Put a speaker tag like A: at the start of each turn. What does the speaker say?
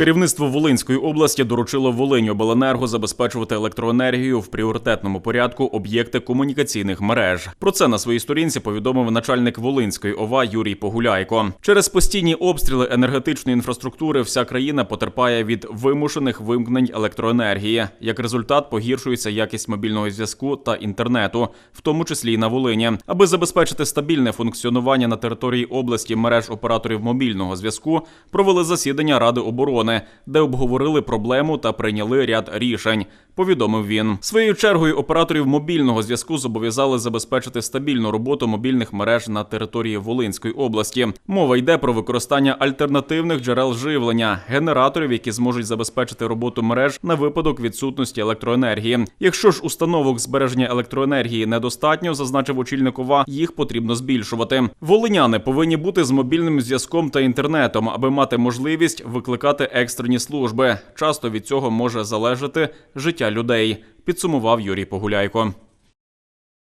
A: Керівництво Волинської області доручило Волиньобленерго забезпечувати електроенергію в пріоритетному порядку об'єкти комунікаційних мереж. Про це на своїй сторінці повідомив начальник Волинської ОВА Юрій Погуляйко. Через постійні обстріли енергетичної інфраструктури вся країна потерпає від вимушених вимкнень електроенергії. Як результат, погіршується якість мобільного зв'язку та інтернету, в тому числі й на Волині. Аби забезпечити стабільне функціонування на території області мереж операторів мобільного зв'язку, провели засідання Ради оборони, де обговорили проблему та прийняли ряд рішень. Повідомив він своєю чергою операторів мобільного зв'язку зобов'язали забезпечити стабільну роботу мобільних мереж на території Волинської області. Мова йде про використання альтернативних джерел живлення, генераторів, які зможуть забезпечити роботу мереж на випадок відсутності електроенергії. Якщо ж установок збереження електроенергії недостатньо, зазначив очільник ОВА, їх потрібно збільшувати. Волиняни повинні бути з мобільним зв'язком та інтернетом, аби мати можливість викликати екстрені служби. Часто від цього може залежати життя людей. Підсумував Юрій Погуляйко.